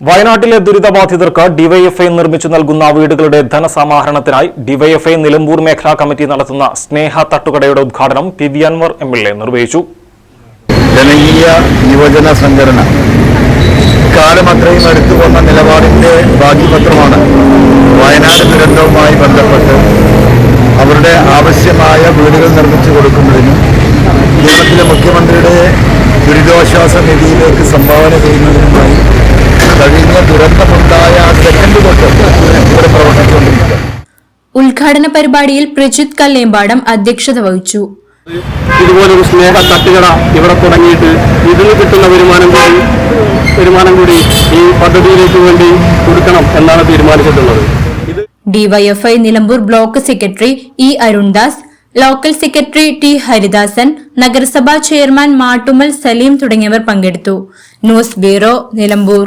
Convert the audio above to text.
വയനാട്ടിലെ ദുരിതബാധിതർക്ക് ഡിവൈഎഫ്ഐ നിർമ്മിച്ചു നൽകുന്ന വീടുകളുടെ ധനസമാഹരണത്തിനായി ഡിവൈഎഫ്ഐ നിലമ്പൂർ മേഖലാ കമ്മിറ്റി നടത്തുന്ന സ്നേഹ തട്ടുകടയുടെ ഉദ്ഘാടനം P V Anwar M L A നിർവഹിച്ചു. ജനകീയ യുവജന സംഘടന. കാലം അത്രയും വന്ന നിലപാടിന്റെ ബാക്കിപത്രമാണ് വയനാട് ദുരന്തവുമായി ബന്ധപ്പെട്ട് അവരുടെ ആവശ്യമായ വീടുകൾ നിർമ്മിച്ചു കൊടുക്കുന്നതിനും കേരളത്തിലെ മുഖ്യമന്ത്രിയുടെ ദുരിതാശ്വാസ നിധിയിലേക്ക് സംഭാവന ചെയ്യുന്നതിനുമായി ഉദ്ഘാടന പരിപാടിയിൽ പ്രജിത് കല്ലേമ്പാടം അധ്യക്ഷത വഹിച്ചു. ഇതുപോലൊരു സ്നേഹ തട്ടുകട ഇവിടെ തുടങ്ങിയിട്ട് ഇതിൽ കിട്ടുന്ന വരുമാനം കൂടി വരുമാനം കൂടി ഈ പദ്ധതിയിലേക്ക് വേണ്ടി കൊടുക്കണം എന്നാണ് തീരുമാനിച്ചിട്ടുള്ളത്. DYFI Nilambur block secretary E Arundas local secretary T Haridasan നഗരസഭാ ചെയർമാൻ മാട്ടുമൽ സലീം തുടങ്ങിയവർ പങ്കെടുത്തു. News bureau Nilambur.